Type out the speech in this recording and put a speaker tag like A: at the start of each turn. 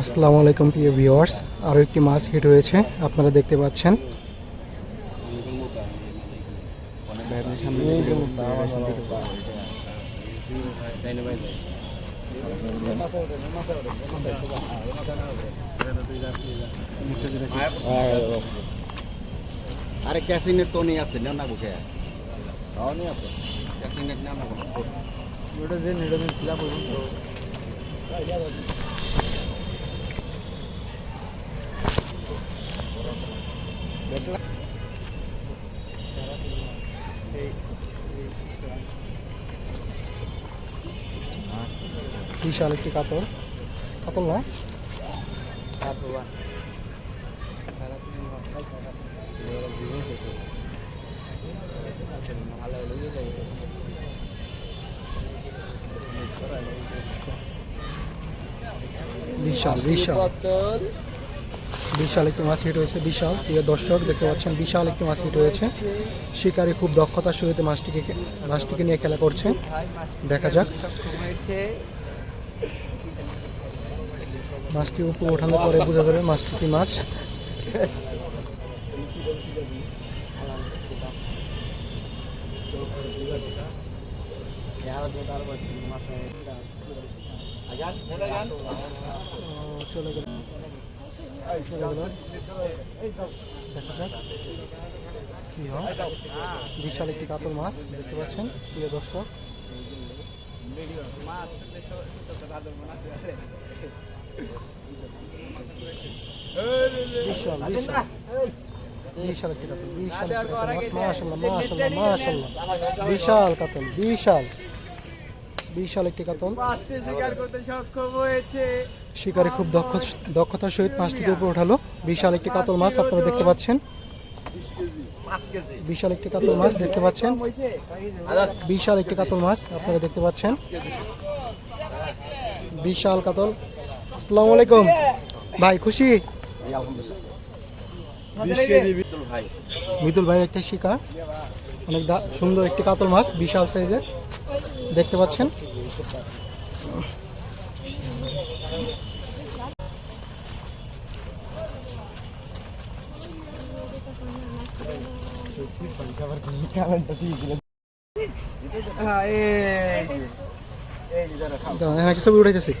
A: আসসালামু আলাইকুম প্রিয় ভিউয়ার্স আরও একটি মাছ হিট হয়েছে আপনারা দেখতে পাচ্ছেন
B: আরে ক্যাসিনেট তো নেই আছে নেও না বুকে ক্যাসিনেট নেও না
A: বিশাল একটি কাতল। কাতল না বিশাল বিশাল। বিশাল একটি মাছ হিট হয়েছে, বিশাল। প্রিয় দর্শক, দেখতে পাচ্ছেন বিশাল একটি মাছ হিট হয়েছে। শিকারী খুব দক্ষতার সহিত মাছটিকে মাছটিকে নিয়ে খেলা করছে। দেখা যাক। মাছটি উপর ওঠানোর পরে বোঝা যাবে মাছটি কি মাছ। চলে বিশাল একটি কাতল মাছ, দেখতে পাচ্ছেন, প্রিয় দর্শক। বিশাল বিশাল বিশাল কাতল বিশাল বিশাল কাতল বিশাল বিশাল একটি কাতল
C: শিকার
A: খুব দক্ষ দক্ষতার সহিত মাছটিকে উপরে উঠালো বিশাল একটি কাতল মাছ, আপনারা দেখতে পাচ্ছেন। বিশাল একটি কাতল মাছ দেখতে পাচ্ছেন। বিশাল একটি কাতল মাছ আপনারা দেখতে পাচ্ছেন। বিশাল কাতল। আসসালামু আলাইকুম। ভাই, খুশি? মিতুল ভাই, একটা শিকার অনেক সুন্দর একটি কাতল মাছ, বিশাল সাইজের। দেখতে পাচ্ছেন? ছবি উঠেছে